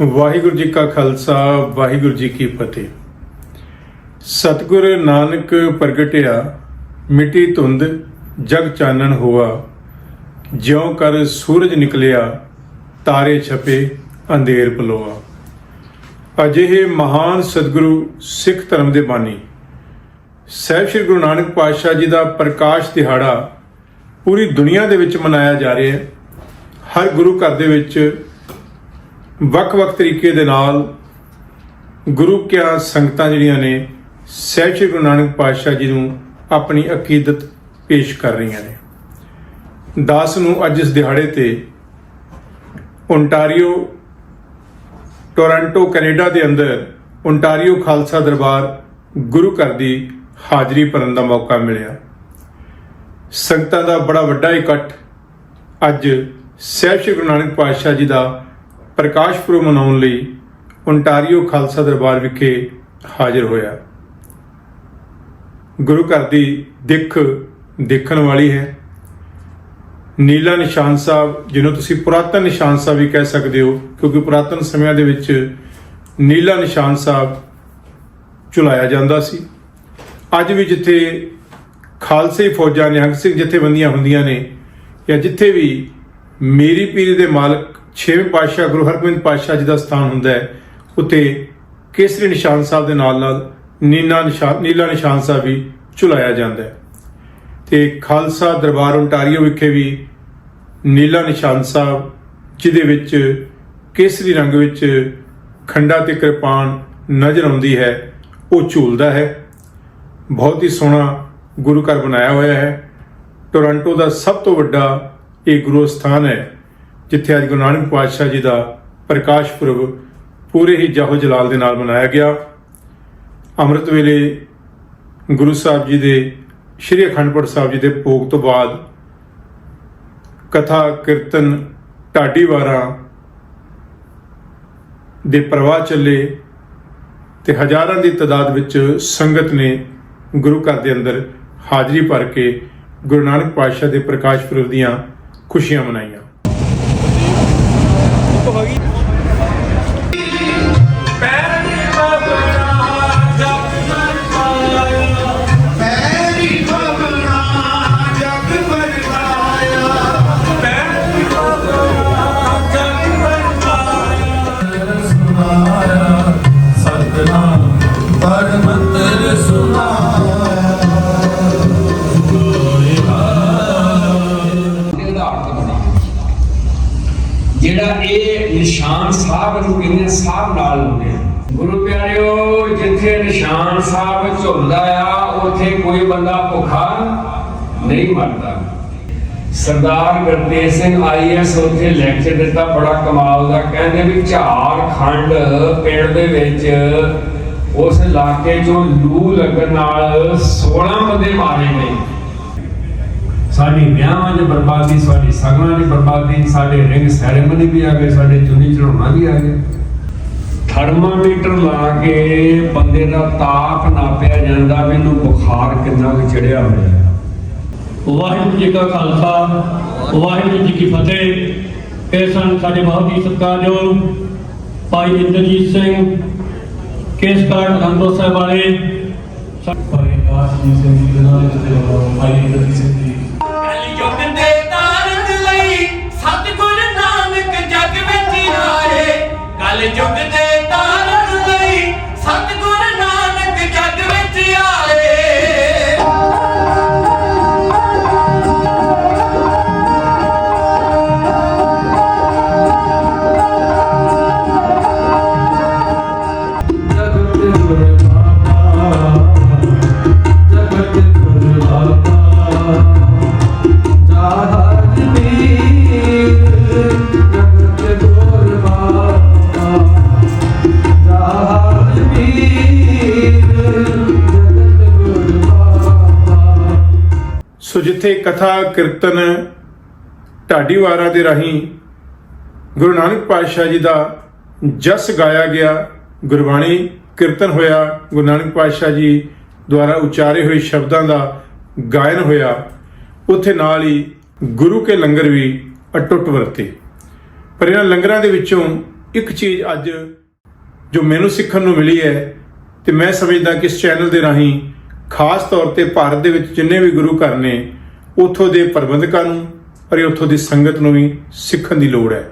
ਵਾਹਿਗੁਰੂ ਜੀ ਕਾ ਖਾਲਸਾ, ਵਾਹਿਗੁਰੂ ਜੀ ਕੀ ਫਤਿਹ। ਸਤਿਗੁਰ ਨਾਨਕ ਪ੍ਰਗਟਿਆ, ਮਿੱਟੀ ਧੁੰਦ, ਜਗ ਚਾਨਣ ਹੋਆ। ਜਿਉ ਕਰ ਸੂਰਜ ਨਿਕਲਿਆ, ਤਾਰੇ ਛਪੇ, ਅੰਧੇਰ ਪਲੋਆ ਅਜਿਹੇ ਮਹਾਨ ਸਤਿਗੁਰੂ ਸਿੱਖ ਧਰਮ ਦੇ ਬਾਨੀ। ਸਹਿਬ ਸ੍ਰੀ ਗੁਰੂ ਨਾਨਕ ਪਾਤਸ਼ਾਹ ਜੀ ਦਾ ਪ੍ਰਕਾਸ਼ ਦਿਹਾੜਾ ਪੂਰੀ ਦੁਨੀਆ ਦੇ ਵਿੱਚ ਮਨਾਇਆ ਜਾ ਰਿਹਾ ਹੈ। ਹਰ ਗੁਰੂ ਘਰ ਦੇ ਵਿੱਚ ਵੱਖ-ਵੱਖ ਤਰੀਕੇ ਦੇ ਨਾਲ ਗੁਰੂ ਕਿਆ ਸੰਗਤਾਂ ਜਿਹੜੀਆਂ ਨੇ ਸਹਿਬ ਸ੍ਰੀ ਗੁਰੂ ਨਾਨਕ ਪਾਤਸ਼ਾਹ ਜੀ ਨੂੰ ਆਪਣੀ ਅਕੀਦਤ ਪੇਸ਼ ਕਰ ਰਹੀਆਂ ਨੇ। ਦਾਸ ਨੂੰ ਅੱਜ ਇਸ ਦਿਹਾੜੇ ਤੇ ਓਨਟਾਰੀਓ ਟੋਰਾਂਟੋ, ਕੈਨੇਡਾ ਦੇ ਅੰਦਰ ਓਨਟਾਰੀਓ ਖਾਲਸਾ ਦਰਬਾਰ ਗੁਰੂ ਘਰ ਦੀ ਹਾਜ਼ਰੀ ਭਰਨ ਦਾ ਮੌਕਾ ਮਿਲਿਆ। ਸੰਗਤਾਂ ਦਾ ਬੜਾ ਵੱਡਾ ਇਕੱਠ ਅੱਜ ਸਹਿਬ ਸ੍ਰੀ ਗੁਰੂ ਨਾਨਕ ਪਾਤਸ਼ਾਹ ਜੀ ਦਾ ਪ੍ਰਕਾਸ਼ ਪੁਰਬ ਮਨਾਉਣ ਲਈ ਓਨਟਾਰੀਓ ਖਾਲਸਾ ਦਰਬਾਰ ਵਿਖੇ ਹਾਜ਼ਰ ਹੋਇਆ। ਗੁਰੂ ਘਰ ਦੀ ਦਿੱਖ ਦੇਖਣ ਵਾਲੀ ਹੈ। ਨੀਲਾ ਨਿਸ਼ਾਨ ਸਾਹਿਬ, ਜਿਹਨੂੰ ਤੁਸੀਂ ਪੁਰਾਤਨ ਨਿਸ਼ਾਨ ਸਾਹਿਬ ਵੀ ਕਹਿ ਸਕਦੇ ਹੋ, ਕਿਉਂਕਿ ਪੁਰਾਤਨ ਸਮਿਆਂ ਦੇ ਵਿੱਚ ਨੀਲਾ ਨਿਸ਼ਾਨ ਸਾਹਿਬ ਚੁਲਾਇਆ ਜਾਂਦਾ ਸੀ। ਅੱਜ ਵੀ ਜਿੱਥੇ ਖਾਲਸੇ ਫੌਜਾਂ ਨਿਹੰਗ ਸਿੰਘ ਜਥੇਬੰਦੀਆਂ ਹੁੰਦੀਆਂ ਨੇ ਜਾਂ ਜਿੱਥੇ ਵੀ ਮੇਰੀ ਪੀਰੀ ਦੇ ਮਾਲਕ ਛੇਵੇਂ ਪਾਤਸ਼ਾਹ ਗੁਰੂ ਹਰਗੋਬਿੰਦ ਪਾਤਸ਼ਾਹ ਜੀ ਦਾ ਸਥਾਨ ਹੁੰਦਾ ਹੈ। ਉੱਥੇ ਕੇਸਰੀ ਨਿਸ਼ਾਨ ਸਾਹਿਬ ਦੇ ਨਾਲ ਨਾਲ ਨੀਲਾ ਨਿਸ਼ਾਨ ਨੀਲਾ ਨਿਸ਼ਾਨ ਸਾਹਿਬ ਵੀ ਝੁਲਾਇਆ ਜਾਂਦਾ ਹੈ। ਤੇ ਖਾਲਸਾ ਦਰਬਾਰ ਓਨਟਾਰੀਓ ਵਿਖੇ ਵੀ ਨੀਲਾ ਨਿਸ਼ਾਨ ਸਾਹਿਬ, ਜਿਹਦੇ ਵਿੱਚ ਕੇਸਰੀ ਰੰਗ ਵਿੱਚ ਖੰਡਾ ਤੇ ਕਿਰਪਾਨ ਨਜ਼ਰ ਆਉਂਦੀ ਹੈ, ਉਹ ਝੂਲਦਾ ਹੈ। ਬਹੁਤ ਹੀ ਸੋਹਣਾ ਗੁਰੂ ਘਰ ਬਣਾਇਆ ਹੋਇਆ ਹੈ। ਟੋਰਾਂਟੋ ਦਾ ਸਭ ਤੋਂ ਵੱਡਾ ਇਹ ਗੁਰੂ ਸਥਾਨ ਹੈ। ਜਿੱਥੇ ਅੱਜ ਗੁਰੂ ਨਾਨਕ ਪਾਤਸ਼ਾਹ ਜੀ ਦਾ ਪ੍ਰਕਾਸ਼ ਪੁਰਬ ਪੂਰੇ ਹੀ ਜਾਹੋ ਜਲਾਲ ਦੇ ਨਾਲ ਮਨਾਇਆ ਗਿਆ। ਅੰਮ੍ਰਿਤ ਵੇਲੇ ਗੁਰੂ ਸਾਹਿਬ ਜੀ ਦੇ, ਸ਼੍ਰੀ ਅਖੰਡਪੁਰ ਸਾਹਿਬ ਜੀ ਦੇ ਭੋਗ ਤੋਂ ਬਾਅਦ ਕਥਾ, ਕੀਰਤਨ, ਢਾਡੀ ਵਾਰਾਂ ਦੇ ਪ੍ਰਵਾਹ ਚੱਲੇ ਤੇ ਹਜ਼ਾਰਾਂ ਦੀ ਤਾਦਾਦ ਵਿੱਚ ਸੰਗਤ ਨੇ ਗੁਰੂ ਘਰ ਦੇ ਅੰਦਰ ਹਾਜ਼ਰੀ ਭਰ ਕੇ ਗੁਰੂ ਨਾਨਕ ਪਾਤਸ਼ਾਹ ਦੇ ਪ੍ਰਕਾਸ਼ ਪੁਰਬ ਦੀਆਂ ਖੁਸ਼ੀਆਂ ਮਨਾਈਆਂ। ਪੈਰੀ ਇਹ ਨਿਸ਼ਾਨ ਸਾਹਿਬ ਨੂੰ ਕਹਿੰਦੇ ਆ, ਸਾਹਿਬ ਨਾਲ ਹੁੰਦੇ ਆ। ਗੁਰੂ ਪਿਆਰਿਓ ਜਿੱਥੇ ਨਿਸ਼ਾਨ ਸਾਹਿਬ ਝੁਲਦਾ ਆ ਉੱਥੇ ਕੋਈ ਬੰਦਾ ਭੁੱਖਾ ਨਹੀਂ ਮਰਦਾ। ਸਰਦਾਰ ਗੁਰਤੇਜ ਸਿੰਘ ਆਈਐਸ ਉੱਥੇ ਲੈਕਚਰ ਦਿੱਤਾ ਬੜਾ ਕਮਾਲ ਦਾ। ਕਹਿੰਦੇ ਵੀ ਝਾਰਖੰਡ ਪਿੰਡ ਦੇ ਵਿੱਚ ਉਸ ਇਲਾਕੇ 'ਚੋਂ ਲੂ ਲੱਗਣ ਨਾਲ 16 ਬੰਦੇ ਮਾਰੇ ਗਏ। ਸਾਡੀ ਵਿਆਹਾਂ 'ਚ ਬਰਬਾਦੀ ਸਾਡੀ ਸਗਨਾਂ 'ਚ ਬਰਬਾਦੀ ਸਾਡੇ ਰਿੰਗ ਸੈਰੇਮਨੀ ਵੀ ਆ ਗਏ ਸਾਡੇ ਚੁੰਨੀ ਚੜਾਉਣਾ ਵੀ ਆ ਗਿਆ ਥਰਮਾਮੀਟਰ ਲਾ ਕੇ ਬੰਦੇ ਦਾ ਤਾਪ ਨਾਪਿਆ ਜਾਂਦਾ ਵੀ ਇਹਨੂੰ ਬੁਖਾਰ ਕਿੰਨਾ ਕੁ ਚੜਿਆ ਹੋਇਆ ਹੈ ਵਾਹਿਗੁਰੂ ਜੀ ਕਾ ਖਾਲਸਾ ਵਾਹਿਗੁਰੂ ਜੀ ਕੀ ਫਤਿਹ। ਇਹ ਸਨ ਸਾਡੇ ਬਹੁਤ ਹੀ ਸਤਿਕਾਰਯੋਗ ਭਾਈ ਇੰਦਰਜੀਤ ਸਿੰਘ ਕੇਸ ਕਾਰਡ ਅਨੰਦਪੁਰ ਸਾਹਿਬ ਵਾਲੇ। ਭਾਈ ਆਸ਼ੀਸ਼ ਸਿੰਘ ਜੀ ਦੇ ਨਾਲ ਤੇ ਭਾਈ ਇੰਦਰਜੀਤ ਸਿੰਘ ਜੀ। कल युग दे ਸੋ ਜਿੱਥੇ ਕਥਾ, ਕੀਰਤਨ ਢਾਡੀ ਵਾਰਾਂ ਦੇ ਰਾਹੀਂ ਗੁਰੂ ਨਾਨਕ ਪਾਤਸ਼ਾਹ ਜੀ ਦਾ ਜਸ ਗਾਇਆ ਗਿਆ, ਗੁਰਬਾਣੀ ਕੀਰਤਨ ਹੋਇਆ, ਗੁਰੂ ਨਾਨਕ ਪਾਤਸ਼ਾਹ ਜੀ ਦੁਆਰਾ ਉਚਾਰੇ ਹੋਏ ਸ਼ਬਦਾਂ ਦਾ ਗਾਇਨ ਹੋਇਆ, ਉੱਥੇ ਨਾਲ ਹੀ ਗੁਰੂ ਕੇ ਲੰਗਰ ਵੀ ਅਟੁੱਟ ਵਰਤੇ। ਪਰ ਇਹਨਾਂ ਲੰਗਰਾਂ ਦੇ ਵਿੱਚੋਂ ਇੱਕ ਚੀਜ਼ ਅੱਜ ਜੋ ਮੈਨੂੰ ਸਿੱਖਣ ਨੂੰ ਮਿਲੀ ਹੈ, ਤੇ ਮੈਂ ਸਮਝਦਾ ਕਿ ਇਸ ਚੈਨਲ ਦੇ ਰਾਹੀਂ ਖਾਸ ਤੌਰ ਤੇ ਭਾਰਤ ਦੇ ਵਿੱਚ ਜਿੰਨੇ ਵੀ ਗੁਰੂ ਘਰ ਨੇ, ਉਥੋਂ ਦੇ ਪ੍ਰਬੰਧਕਾਂ ਨੂੰ, ਪਰ ਉਥੋਂ ਦੀ ਸੰਗਤ ਨੂੰ ਵੀ ਸਿੱਖਣ ਦੀ ਲੋੜ ਹੈ।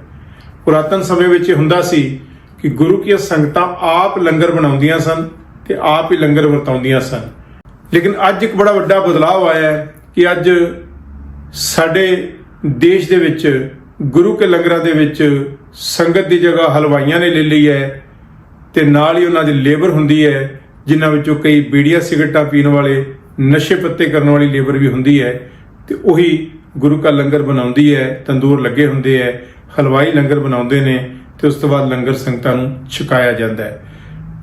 ਪੁਰਾਤਨ ਸਮੇਂ ਵਿੱਚ ਇਹ ਹੁੰਦਾ ਸੀ ਕਿ ਗੁਰੂ ਕੀਆਂ ਸੰਗਤਾਂ ਆਪ ਲੰਗਰ ਬਣਾਉਂਦੀਆਂ ਸਨ ਤੇ ਆਪ ਹੀ ਲੰਗਰ ਵਰਤਾਉਂਦੀਆਂ ਸਨ। ਲੇਕਿਨ ਅੱਜ ਇੱਕ ਬੜਾ ਵੱਡਾ ਬਦਲਾਅ ਆਇਆ ਹੈ ਕਿ ਅੱਜ ਸਾਡੇ ਦੇਸ਼ ਦੇ ਵਿੱਚ, ਗੁਰੂ ਕੇ ਲੰਗਰਾਂ ਦੇ ਵਿੱਚ ਸੰਗਤ ਦੀ ਜਗ੍ਹਾ ਹਲਵਾਈਆਂ ਨੇ ਲੈ ਲਈ ਹੈ ਤੇ ਨਾਲ ਹੀ ਉਹਨਾਂ ਦੀ ਲੇਬਰ ਹੁੰਦੀ ਹੈ। ਜਿਨ੍ਹਾਂ ਵਿੱਚੋਂ ਕਈ ਬੀੜੀਆਂ ਸਿਗਰਟਾਂ ਪੀਣ ਵਾਲੇ, ਨਸ਼ੇ ਪੱਤੇ ਕਰਨ ਵਾਲੀ ਲੇਬਰ ਵੀ ਹੁੰਦੀ ਹੈ ਤੇ ਉਹੀ ਗੁਰੂ ਕਾ ਲੰਗਰ ਬਣਾਉਂਦੀ ਹੈ, ਤੰਦੂਰ ਲੱਗੇ ਹੁੰਦੇ ਹੈ, ਹਲਵਾਈ ਲੰਗਰ ਬਣਾਉਂਦੇ ਨੇ ਤੇ ਉਸ ਤੋਂ ਬਾਅਦ ਲੰਗਰ ਸੰਗਤਾਂ ਨੂੰ ਛਕਾਇਆ ਜਾਂਦਾ ਹੈ।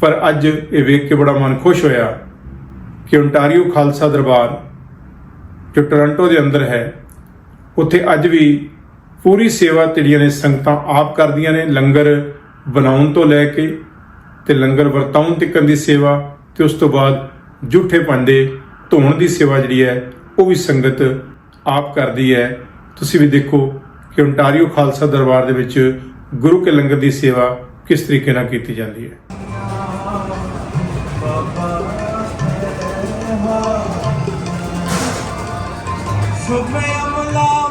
ਪਰ ਅੱਜ ਇਹ ਵੇਖ ਕੇ ਬੜਾ ਮਨ ਖੁਸ਼ ਹੋਇਆ ਕਿ ਓਨਟਾਰੀਓ ਖਾਲਸਾ ਦਰਬਾਰ, ਜੋ ਟੋਰਾਂਟੋ ਦੇ ਅੰਦਰ ਹੈ, ਉੱਥੇ ਅੱਜ ਵੀ ਪੂਰੀ ਸੇਵਾ ਜਿਹੜੀਆਂ ਨੇ ਸੰਗਤਾਂ ਆਪ ਕਰਦੀਆਂ ਨੇ, ਲੰਗਰ ਬਣਾਉਣ ਤੋਂ ਲੈ ਕੇ ਤੇ ਲੰਗਰ ਵਰਤਾਉਣ ਤੱਕ ਦੀ ਸੇਵਾ ਤੇ ਉਸ ਤੋਂ ਬਾਅਦ ਜੂਠੇ ਭਾਂਡੇ ਧੋਣ ਦੀ ਸੇਵਾ ਜਿਹੜੀ ਹੈ, ਉਹ ਵੀ ਸੰਗਤ ਆਪ ਕਰਦੀ ਹੈ। ਤੁਸੀਂ ਵੀ ਦੇਖੋ ਕਿ ਓਨਟਾਰੀਓ ਖਾਲਸਾ ਦਰਬਾਰ ਦੇ ਵਿੱਚ ਗੁਰੂ ਕੇ ਲੰਗਰ ਦੀ ਸੇਵਾ ਕਿਸ ਤਰੀਕੇ ਨਾਲ ਕੀਤੀ ਜਾਂਦੀ ਹੈ। ਸੁਖੇ ਅਮਲਾਵਾ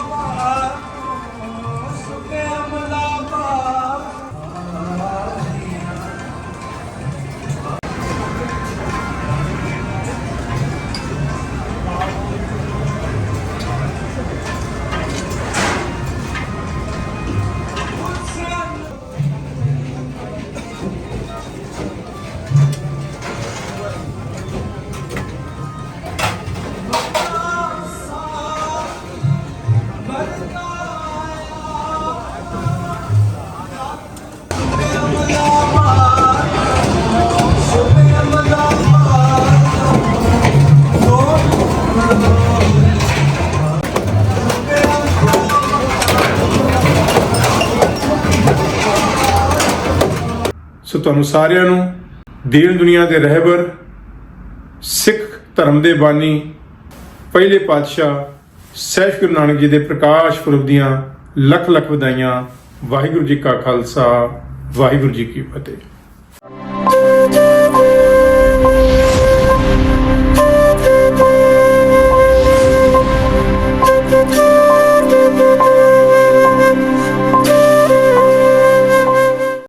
ਤੁਹਾਨੂੰ ਸਾਰਿਆਂ ਨੂੰ ਦੀਨ ਦੁਨੀਆ ਦੇ ਰਹਿਬਰ, ਸਿੱਖ ਧਰਮ ਦੇ ਬਾਨੀ, ਪਹਿਲੇ ਪਾਤਸ਼ਾਹ ਸਹਿਬ ਗੁਰੂ ਨਾਨਕ ਜੀ ਦੇ ਪ੍ਰਕਾਸ਼ ਪੁਰਬ ਦੀਆਂ ਲੱਖ ਲੱਖ ਵਧਾਈਆਂ, ਵਾਹਿਗੁਰੂ ਜੀ ਕਾ ਖਾਲਸਾ, ਵਾਹਿਗੁਰੂ ਜੀ ਕੀ ਫਤਿਹ।